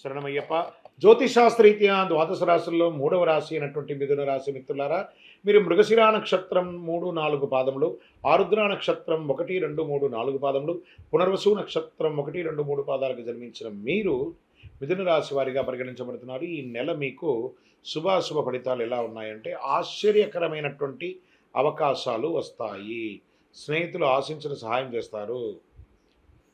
శరణమయ్యప్ప. జ్యోతిషాస్త్రీత్యా ద్వాదశ రాశుల్లో మూడవ రాశి అయినటువంటి మిథున రాశి మిత్రులారా మీరు మృగశిరా నక్షత్రం మూడు నాలుగు పాదములు ఆరుద్ర నక్షత్రం ఒకటి రెండు మూడు నాలుగు పాదములు పునర్వసు నక్షత్రం ఒకటి రెండు మూడు పాదాలకు జన్మించిన మీరు మిథున రాశి వారిగా పరిగణించబడుతున్నారు. ఈ నెల మీకు శుభాశుభ ఫలితాలు ఎలా ఉన్నాయంటే ఆశ్చర్యకరమైనటువంటి అవకాశాలు వస్తాయి. స్నేహితులు ఆశించిన సహాయం చేస్తారు.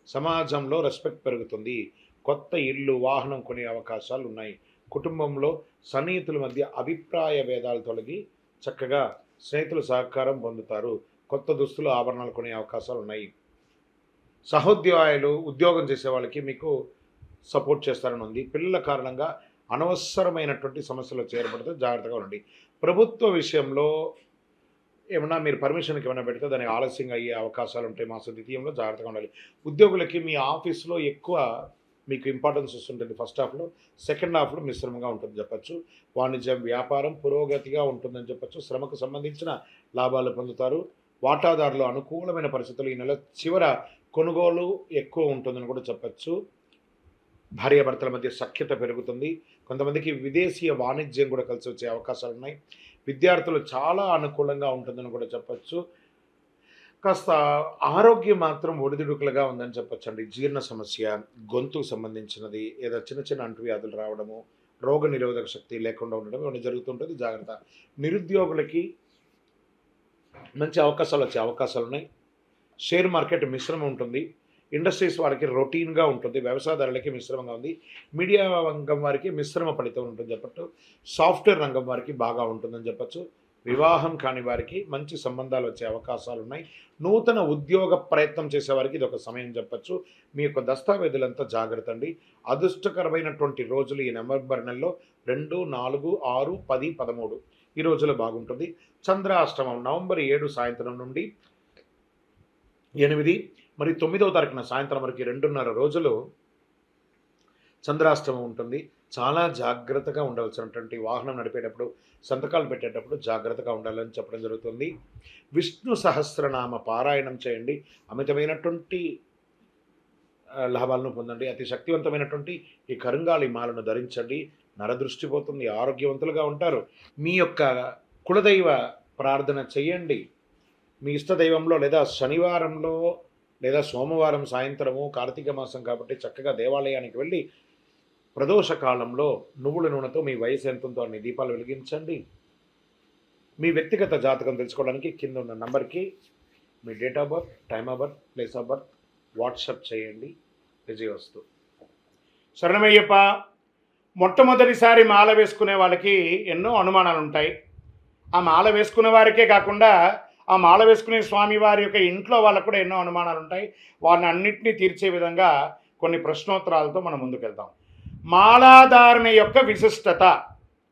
సమాజంలో రెస్పెక్ట్ పెరుగుతుంది. కొత్త ఇల్లు వాహనం కొనే అవకాశాలు ఉన్నాయి. కుటుంబంలో సన్నిహితుల మధ్య అభిప్రాయ భేదాలు తొలగి చక్కగా స్నేహితుల సహకారం పొందుతారు. కొత్త దుస్తులు ఆభరణాలు కొనే అవకాశాలు ఉన్నాయి. సహోద్యోగాలు ఉద్యోగం చేసే వాళ్ళకి మీకు సపోర్ట్ చేస్తారని ఉంది. పిల్లల కారణంగా అనవసరమైనటువంటి సమస్యలు చేరబడితే జాగ్రత్తగా ఉండండి. ప్రభుత్వ విషయంలో ఏమన్నా మీరు పర్మిషన్కి ఏమైనా పెడితే దానికి ఆలస్యంగా అయ్యే అవకాశాలు ఉంటాయి మాస ద్వితీయంలో జాగ్రత్తగా ఉండాలి. ఉద్యోగులకి మీ ఆఫీస్లో ఎక్కువ మీకు ఇంపార్టెన్స్ వస్తుంటుంది ఫస్ట్ హాఫ్లో సెకండ్ హాఫ్లో మిశ్రమంగా ఉంటుంది చెప్పచ్చు. వాణిజ్యం వ్యాపారం పురోగతిగా ఉంటుందని చెప్పచ్చు. శ్రమకు సంబంధించిన లాభాలు పొందుతారు. వాటాదారులు అనుకూలమైన పరిస్థితులు ఈ నెల చివర కొనుగోలు ఎక్కువ ఉంటుందని కూడా చెప్పచ్చు. భార్యాభర్తల మధ్య సఖ్యత పెరుగుతుంది. కొంతమందికి విదేశీయ వాణిజ్యం కూడా కలిసి వచ్చే అవకాశాలు ఉన్నాయి. విద్యార్థులు చాలా అనుకూలంగా ఉంటుందని కూడా చెప్పచ్చు. కాస్త ఆరోగ్యం మాత్రం ఒడిదుడుకులుగా ఉందని చెప్పొచ్చండి. జీర్ణ సమస్య గొంతుకు సంబంధించినది ఏదో చిన్న చిన్న అంటువ్యాధులు రావడము రోగ నిరోధక శక్తి లేకుండా ఉండడం ఇవన్నీ జరుగుతుంటుంది జాగ్రత్త. నిరుద్యోగులకి మంచి అవకాశాలు వచ్చే అవకాశాలు ఉన్నాయి. షేర్ మార్కెట్ మిశ్రమం ఉంటుంది. ఇండస్ట్రీస్ వారికి రొటీన్గా ఉంటుంది. వ్యవసాయదారులకి మిశ్రమంగా ఉంది. మీడియా రంగం వారికి మిశ్రమ ఫలితం ఉంటుంది చెప్పట్టు సాఫ్ట్వేర్ రంగం వారికి బాగా ఉంటుందని చెప్పచ్చు. వివాహం కాని వారికి మంచి సంబంధాలు వచ్చే అవకాశాలు ఉన్నాయి. నూతన ఉద్యోగ ప్రయత్నం చేసేవారికి ఇది ఒక సమయం చెప్పచ్చు. మీ యొక్క దస్తావేజులంతా జాగ్రత్త అండి. అదృష్టకరమైనటువంటి రోజులు ఈ నవంబర్ నెలలో రెండు నాలుగు ఆరు పది పదమూడు. ఈ రోజులు బాగుంటుంది. చంద్రాష్టమం నవంబర్ ఏడు సాయంత్రం నుండి ఎనిమిది మరి తొమ్మిదవ తారీఖున సాయంత్రం వరకు రెండున్నర రోజులు చంద్రాష్టమం ఉంటుంది. చాలా జాగ్రత్తగా ఉండవలసినటువంటి వాహనం నడిపేటప్పుడు సంతకాలు పెట్టేటప్పుడు జాగ్రత్తగా ఉండాలని చెప్పడం జరుగుతుంది. విష్ణు సహస్రనామ పారాయణం చేయండి. అమితమైనటువంటి లాభాలను పొందండి. అతి శక్తివంతమైనటువంటి ఈ కరుంగాలి మాలను ధరించండి. నరదృష్టి పోతుంది. ఆరోగ్యవంతులుగా ఉంటారు. మీ యొక్క కులదైవ ప్రార్థన చేయండి మీ ఇష్ట దైవంలో లేదా శనివారంలో లేదా సోమవారం సాయంత్రము కార్తీక మాసం కాబట్టి చక్కగా దేవాలయానికి వెళ్ళి ప్రదోష కాలంలో నువ్వుల నూనెతో మీ వయసు ఎంతుందో అనే అన్ని దీపాలు వెలిగించండి. మీ వ్యక్తిగత జాతకం తెలుసుకోవడానికి కింద ఉన్న నంబర్కి మీ date of birth time of birth place of birth WhatsApp చేయండి. విజయవస్తు. శరణమయ్యప్ప మొట్టమొదటిసారి మాల వేసుకునే వాళ్ళకి ఎన్నో అనుమానాలు ఉంటాయి ఆ మాల వేసుకునే వారికే కాకుండా ఆ మాల వేసుకునే స్వామి వారి యొక్క ఇంట్లో వాళ్ళకు కూడా ఎన్నో అనుమానాలు ఉంటాయి వారిని అన్నింటినీ తీర్చే విధంగా కొన్ని ప్రశ్నోత్తరాలతో మనం ముందుకెళ్తాం మాలాధారణ యొక్క విశిష్టత.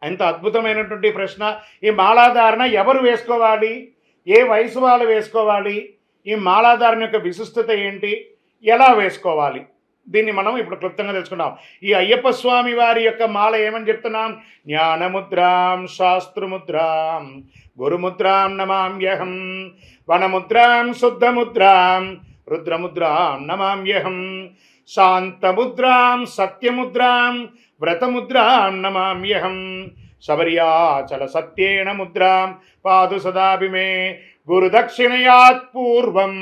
ఎంత అద్భుతమైనటువంటి ప్రశ్న. ఈ మాలాధారణ ఎవరు వేసుకోవాలి? ఏ వయసు వాళ్ళు వేసుకోవాలి? ఈ మాలాధారణ యొక్క విశిష్టత ఏంటి? ఎలా వేసుకోవాలి? దీన్ని మనం ఇప్పుడు క్లుప్తంగా తెలుసుకుందాం. ఈ అయ్యప్ప స్వామి వారి యొక్క మాల ఏమని చెప్తున్నాం? జ్ఞానముద్రాం శాస్త్రముద్రాం గురుముద్రాం నమామ్యహం వనముద్రాం శుద్ధముద్రాం రుద్రముద్రాం నమామ్యహం. శాంతముద్రాం సత్యముద్రాం వ్రతముద్రాం నమామ్యహం శబర్యాచల సత్యేణ ముద్రాం పాదు సదాభిమే గురుదక్షిణయాత్ పూర్వం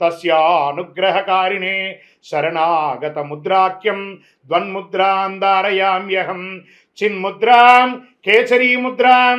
తస్యానుగ్రహకారిణే శరణాగత ముద్రాఖ్యం ద్వన్ముద్రాం ధారయామ్యహం చిన్ముద్రాం కేసరీముద్రాం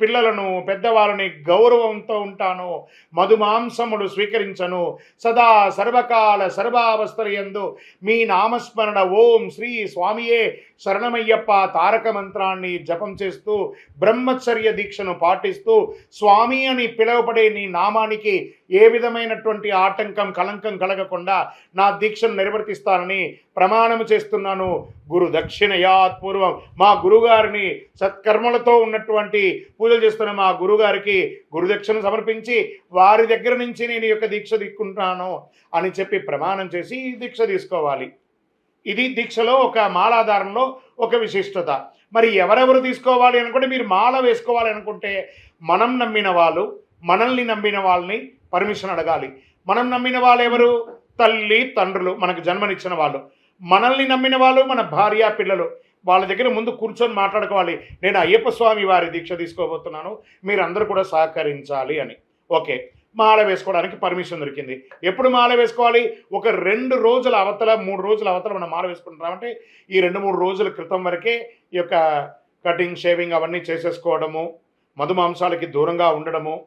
పిల్లలను పెద్దవాళ్ళని గౌరవంతో ఉంటాను మధుమాంసములు స్వీకరించను. సదా సర్వకాల సర్వావస్థలయందు మీ నామస్మరణ ఓం శ్రీ స్వామియే శరణమయ్యప్ప తారక మంత్రాన్ని జపం చేస్తూ బ్రహ్మచర్య దీక్షను పాటిస్తూ స్వామి అని పిలువబడే నీ నామానికి ఏ విధమైనటువంటి ఆటంకం కలంకం కలగకుండా నా దీక్షను నిర్వర్తిస్తానని ప్రమాణము చేస్తున్నాను. గురు దక్షిణయాత్ పూర్వం మా గురుగారిని సత్కర్మలతో ఉన్నటువంటి పూజలు చేస్తున్న మా గురుగారికి గురుదక్షిణ సమర్పించి వారి దగ్గర నుంచి నేను ఈ యొక్క దీక్ష తీసుకుంటాను అని చెప్పి ప్రమాణం చేసి ఈ దీక్ష తీసుకోవాలి. ఇది దీక్షలో ఒక మాలాధారంలో ఒక విశిష్టత. మరి ఎవరెవరు తీసుకోవాలి అనుకుంటే మీరు మాల వేసుకోవాలి అనుకుంటే మనం నమ్మిన వాళ్ళు మనల్ని నమ్మిన వాళ్ళని పర్మిషన్ అడగాలి. మనం నమ్మిన వాళ్ళు ఎవరు తల్లి తండ్రులు మనకు జన్మనిచ్చిన వాళ్ళు. మనల్ని నమ్మిన వాళ్ళు మన భార్య పిల్లలు. వాళ్ళ దగ్గర ముందు కూర్చొని మాట్లాడుకోవాలి. నేను అయ్యప్ప స్వామి వారి దీక్ష తీసుకోబోతున్నాను. మీరందరూ కూడా సహకరించాలి అని. ఓకే. మాల వేసుకోవడానికి పర్మిషన్ దొరికింది. ఎప్పుడు మాల వేసుకోవాలి? ఒక రెండు రోజుల అవతల మూడు రోజుల అవతల మనం మాల వేసుకుంటున్నామంటే ఈ రెండు మూడు రోజుల క్రితం వరకే ఈ యొక్క కటింగ్ షేవింగ్ అవన్నీ చేసేసుకోవడము మధుమాంసాలకి దూరంగా ఉండడము